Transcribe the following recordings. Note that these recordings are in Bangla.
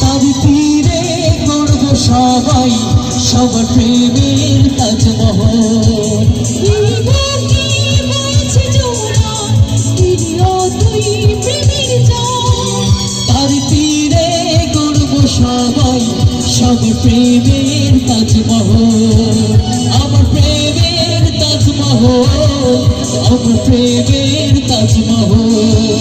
তার তীরে করব সবাই সবার প্রেমের তাজমহল সবাই সবার প্রেমের তাজমহল আমার প্রেমের তাজমহল, আমার প্রেমের তাজমহল।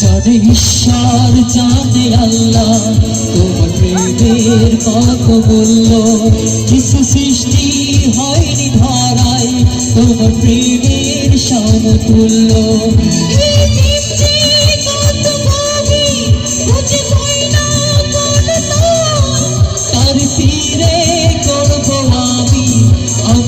জানে ঈশ্বর, জানে আল্লাহ, তোমার প্রেমের কত মূল্য কিছু সৃষ্টি হয়নি ধরায়, তোমার প্রেমের সমতুল্য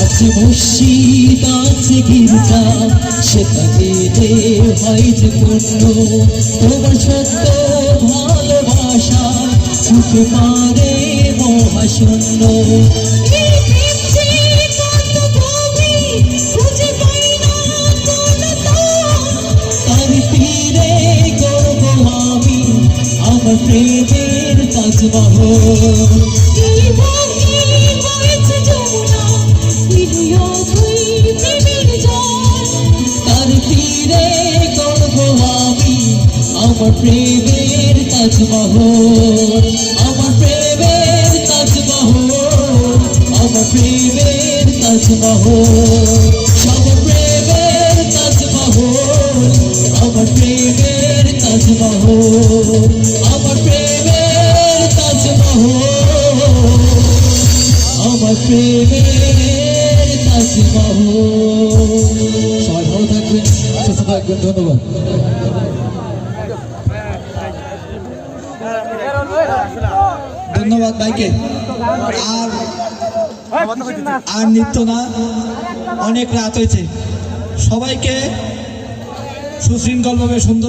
আছে মসজিদ আছে গির্জা গেলে হয় যে পূর্ণ তোমার সত্য ভালোবাসা ছুটে পারে মহাশূন্য তীরে করব আমি আমার প্রেমের তাজমহল। তার তীরে করব আমি আমার প্রেমের তাজমহল। আমার প্রেমের তাজমহল আমার প্রেমের তাজমহল। সব ধন্যবাদ ধন্যবাদ ভাইকে আর আর নিত্য না অনেক রাত হয়েছে। সবাইকে সুশৃঙ্খলভাবে সুন্দর